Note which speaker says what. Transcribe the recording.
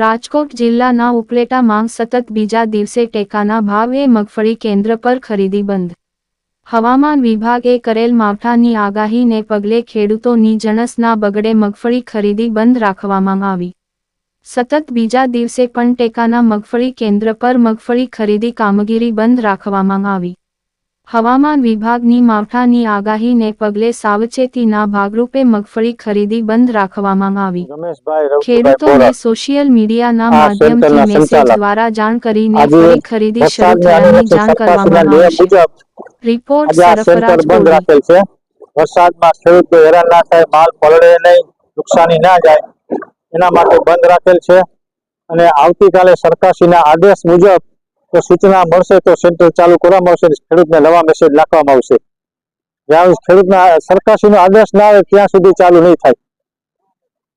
Speaker 1: રાજકોટ જિલ્લાના ઉપલેટામાં સતત બીજા દિવસે ટેકાના ભાવે મગફળી કેન્દ્ર પર ખરીદી બંધ. હવામાન વિભાગે કરેલ માવઠાની આગાહીને પગલે ખેડૂતોની જણસના બગડે મગફળી ખરીદી બંધ રાખવામાં આવી. સતત બીજા દિવસે પણ ટેકાના મગફળી કેન્દ્ર પર મગફળી ખરીદી કામગીરી બંધ રાખવામાં આવી. હવામાન વિભાગની માવઠાની આગાહીને પગલે સાવચેતીના ભાગરૂપે મગફળી ખરીદી બંધ રાખવામાં આવી. ખેડૂતોને સોશિયલ મીડિયાના માધ્યમથી મેસેજ દ્વારા જાણ કરીને ફરી ખરીદી શરૂ થયાની જાણ કરવામાં આવશે રિપોર્ટ સરફરાજ
Speaker 2: બંધ રાખેલ છે. વરસાદમાં ખેડૂતો હેરાન ના થાય માલ પલળે નહીં નુકસાની ના જાય. એના માટે બંધ રાખેલ છે. અને આવતીકાલે સરકારશ્રીના આદેશ મુજબ જો સૂચના મળશે તો સેન્ટર ચાલુ કરવામાં આવશે ખેડૂતને નવા મેસેજ નાખવામાં આવશે. જ્યાં ખેડૂતના સરકારશ્રીનો આદેશ ના આવે ત્યાં સુધી ચાલુ નહીં થાય.